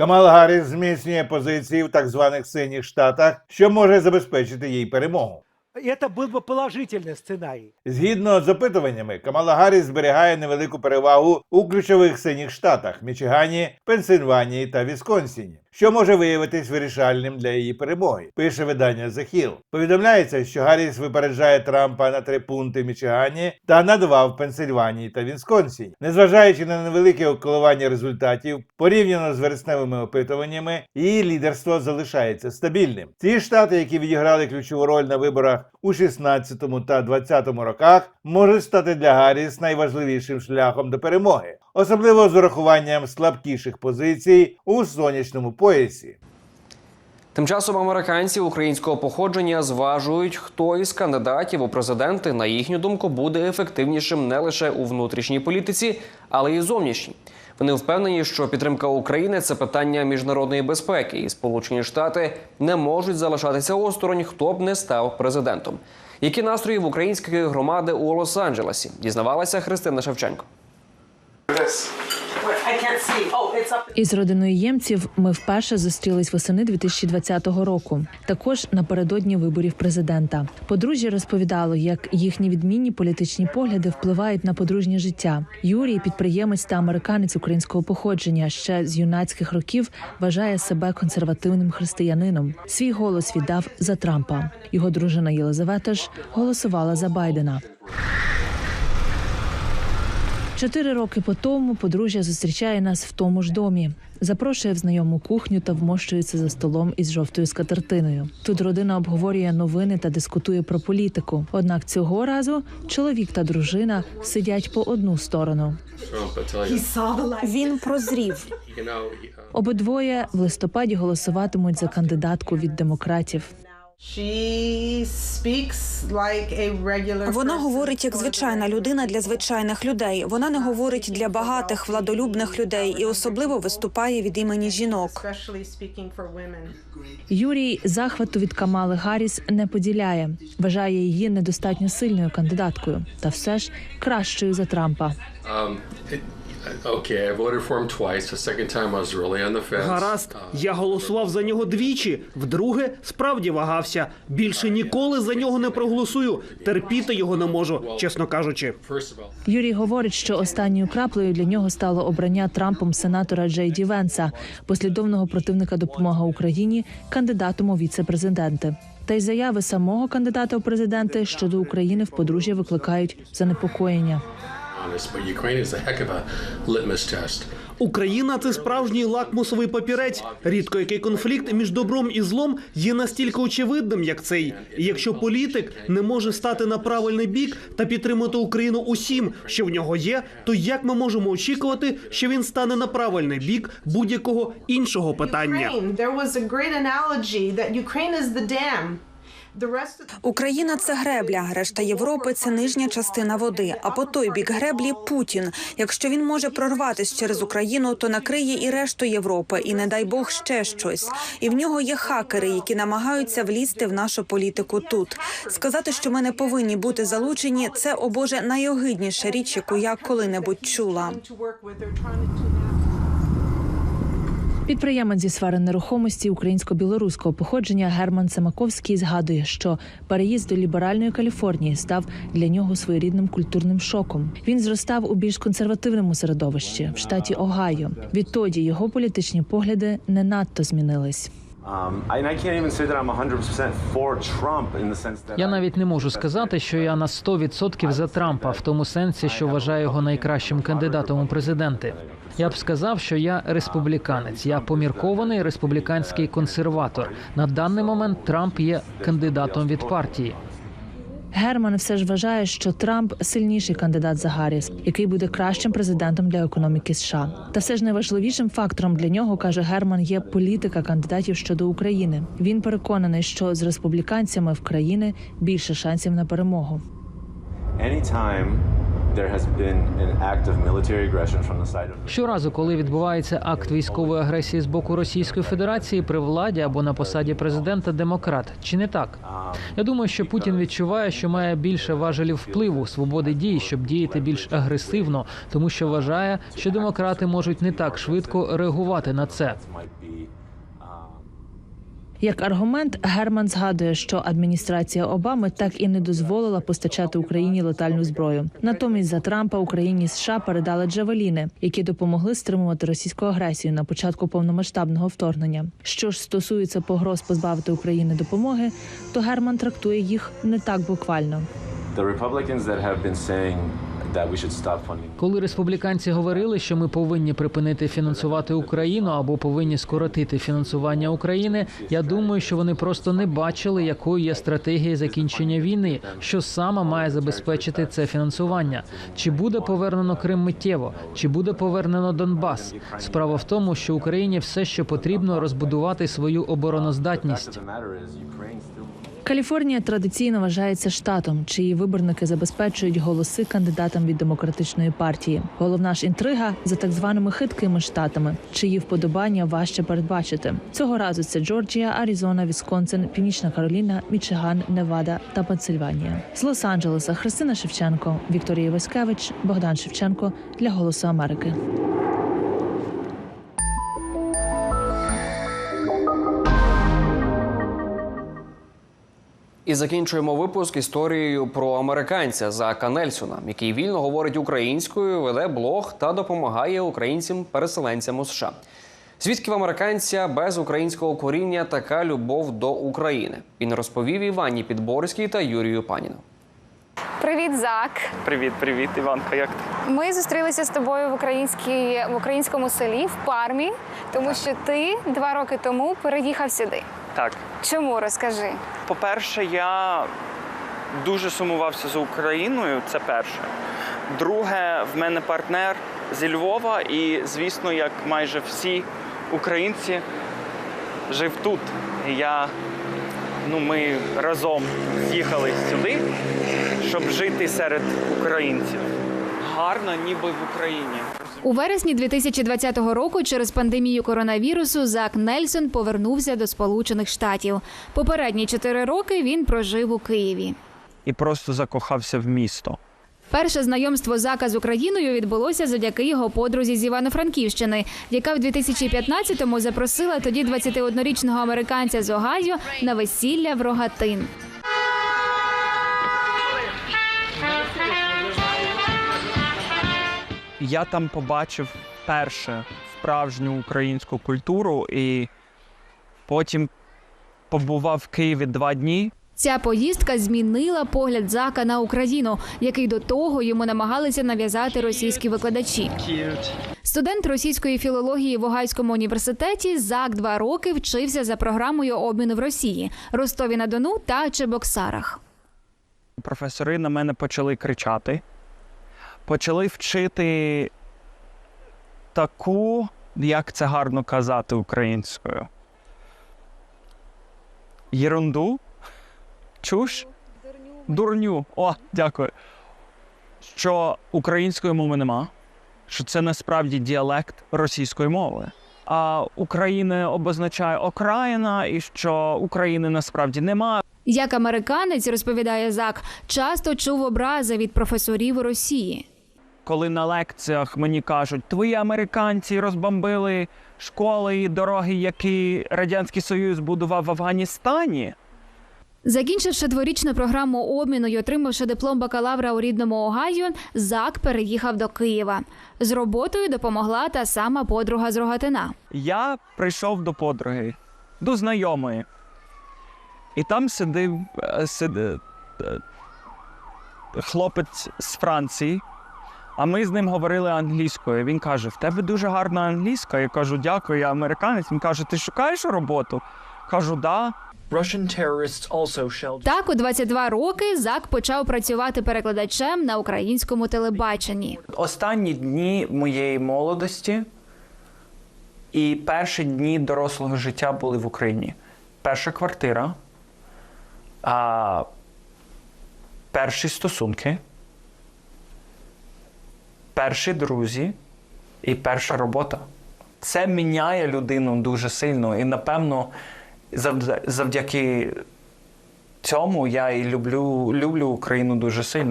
Камала Гарріс зміцнює позиції в так званих синіх штатах, що може забезпечити їй перемогу. Это был бы положительный сценарий. Згідно з опитуваннями, Камала Гарріс зберігає невелику перевагу у ключових синіх штатах Мічигані, Пенсильванії та Вісконсіні, що може виявитись вирішальним для її перемоги. Пише видання The Hill. Повідомляється, що Гарріс випереджає Трампа на три пункти в Мічигані та на два в Пенсильванії та Вісконсіні. Незважаючи на невелике коливання результатів, порівняно з вересневими опитуваннями, її лідерство залишається стабільним. Ті штати, які відіграли ключову роль на виборах у 16 та 20 роках, можуть стати для Гарріс найважливішим шляхом до перемоги, особливо з урахуванням слабкіших позицій у сонячному поясі. Тим часом американці українського походження зважують, хто із кандидатів у президенти, на їхню думку, буде ефективнішим не лише у внутрішній політиці, але й зовнішній. Вони впевнені, що підтримка України це питання міжнародної безпеки, і Сполучені Штати не можуть залишатися осторонь, хто б не став президентом. Які настрої в української громади у Лос-Анджелесі? Дізнавалася Христина Шевченко. I Oh. Із родиною ємців ми вперше зустрілись восени 2020 року. Також напередодні виборів президента. Подружжя розповідало, як їхні відмінні політичні погляди впливають на подружнє життя. Юрій, підприємець та американець українського походження, ще з юнацьких років вважає себе консервативним християнином. Свій голос віддав за Трампа. Його дружина Єлизавета ж голосувала за Байдена. Чотири роки по тому подружжя зустрічає нас в тому ж домі, запрошує в знайому кухню та вмощується за столом із жовтою скатертиною. Тут родина обговорює новини та дискутує про політику. Однак цього разу чоловік та дружина сидять по одну сторону. Він прозрів. Обидвоє в листопаді голосуватимуть за кандидатку від демократів. She speaks like a regular Вона говорить як звичайна людина для звичайних людей. Вона не говорить для багатих владолюбних людей і особливо виступає від імені жінок. Юрій захвату від Камали Гарріс не поділяє, вважає її недостатньо сильною кандидаткою, та все ж кращою за Трампа. Okay, I voted for him twice. The second time I was really on the fence. Гаразд, Uh, я голосував за нього двічі. Вдруге, справді вагався. Більше ніколи за нього не проголосую. Терпіти його не можу, чесно кажучи. Юрій говорить, що останньою краплею для нього стало обрання Трампом сенатора Джей Ді Венса, послідовного противника допомоги Україні, кандидатом у віце-президенти. Та й заяви самого кандидата у президенти щодо України в подружжя викликають занепокоєння. Honest, but Ukraine is a heck of a litmus test. Україна це справжній лакмусовий папірець. Рідко який конфлікт між добром і злом є настільки очевидним, як цей. І якщо політик не може стати на правильний бік та підтримати Україну усім, що в нього є, то як ми можемо очікувати, що він стане на правильний бік будь-якого іншого питання? Україна це гребля, решта Європи це нижня частина води. А по той бік греблі Путін. Якщо він може прорватися через Україну, то накриє і решту Європи, і не дай Бог ще щось. І в нього є хакери, які намагаються влізти в нашу політику тут. Сказати, що ми не повинні бути залучені, це о Боже найогидніша річ, яку я коли-небудь чула. Підприємець зі сфери нерухомості українсько-білоруського походження Герман Семаковський згадує, що переїзд до ліберальної Каліфорнії став для нього своєрідним культурним шоком. Він зростав у більш консервативному середовищі в штаті Огайо. Відтоді його політичні погляди не надто змінились. Um, and I can't even say that I'm 100% for Trump in the sense that Я навіть не можу сказати, що я на 100% за Трампа в тому сенсі, що вважаю його найкращим кандидатом у президенти. Я б сказав, що я республіканець. Я поміркований республіканський консерватор. На даний момент Трамп є кандидатом від партії. Герман все ж вважає, що Трамп сильніший кандидат за Гарріс, який буде кращим президентом для економіки США. Та все ж найважливішим фактором для нього каже Герман є політика кандидатів щодо України. Він переконаний, що з республіканцями в країни більше шансів на перемогу. anytime Щоразу, коли відбувається акт військової агресії з боку Російської Федерації при владі або на посаді президента демократ, чи не так? Я думаю, що Путін відчуває, що має більше важелів впливу, свободи дій, щоб діяти більш агресивно, тому що вважає, що демократи можуть не так швидко реагувати на це. Як аргумент, Герман згадує, що адміністрація Обами так і не дозволила постачати Україні летальну зброю. Натомість за Трампа Україні США передали джавеліни, які допомогли стримувати російську агресію на початку повномасштабного вторгнення. Що ж стосується погроз позбавити України допомоги, то Герман трактує їх не так буквально. the Republicans that have been saying Коли республіканці говорили, що ми повинні припинити фінансувати Україну або повинні скоротити фінансування України, я думаю, що вони просто не бачили, якою є стратегія закінчення війни, що саме має забезпечити це фінансування. Чи буде повернено Крим миттєво, чи буде повернено Донбас? Справа в тому, що Україні все, що потрібно, розбудувати свою обороноздатність. Каліфорнія традиційно вважається штатом, чиї виборники забезпечують голоси кандидатам від демократичної партії. Головна ж інтрига за так званими хиткими штатами, чиї вподобання важче передбачити. Цього разу це Джорджія, Аризона, Вісконсин, Північна Кароліна, Мічиган, Невада та Пенсильванія. З Лос-Анджелеса Христина Шевченко, Вікторія Васькевич, Богдан Шевченко для Голосу Америки. І закінчуємо випуск історією про американця Зака Нельсона, який вільно говорить українською, веде блог та допомагає українцям-переселенцям у США. Звідки в американця без українського коріння така любов до України? Він розповів Івані Підборській та Юрію Паніну. Привіт, Зак. Привіт, привіт, Іванка. Як ти? Ми зустрілися з тобою в українській в українському селі в Пармі, тому що ти два роки тому переїхав сюди. Так. Чому розкажи? По-перше, я дуже сумувався за Україною. Це перше. Друге, в мене партнер зі Львова, і звісно, як майже всі українці, жив тут. І я, ну, ми разом з'їхали сюди, щоб жити серед українців. Гарно, ніби в Україні. У вересні 2020 року через пандемію коронавірусу Зак Нельсон повернувся до Сполучених Штатів. Попередні чотири роки він прожив у Києві. І просто закохався в місто. Перше знайомство Зака з Україною відбулося завдяки його подрузі з Івано-Франківщини, яка в 2015-му запросила тоді 21-річного американця з Огайо на весілля в Рогатин. Я там побачив перше справжню українську культуру і потім побував в Києві два дні. Ця поїздка змінила погляд Зака на Україну, який до того йому намагалися нав'язати російські викладачі. Студент російської філології в Огайському університеті Зак два роки вчився за програмою обміну в Росії, Ростові на Дону та Чебоксарах. Професори на мене почали кричати, почали вчити таку, як це гарно казати українською. Єрунду? Чуш? Дурню. О, дякую. Що української мови нема, що це насправді діалект російської мови. А Україна обозначає окраїна, і що України насправді нема. Як американець розповідає Зак, часто чув образи від професорів Росії. Коли на лекціях мені кажуть, твої американці розбомбили школи і дороги, які Радянський Союз будував в Афганістані. Закінчивши дворічну програму обміну і отримавши диплом бакалавра у рідному Огайо, Зак переїхав до Києва. З роботою допомогла та сама подруга з Рогатина. Я прийшов до подруги, до знайомої. І там сидив е, сиди, е, хлопець з Франції, а ми з ним говорили англійською. Він каже: В тебе дуже гарна англійська. Я кажу, дякую, я американець. Він каже, ти шукаєш роботу? Кажу, да. Так, у 22 роки Зак почав працювати перекладачем на українському телебаченні. Останні дні моєї молодості і перші дні дорослого життя були в Україні. Перша квартира, а, перші стосунки, перші друзі і перша робота. Це міняє людину дуже сильно. І напевно, завдя- завдяки цьому я і люблю, люблю Україну дуже сильно.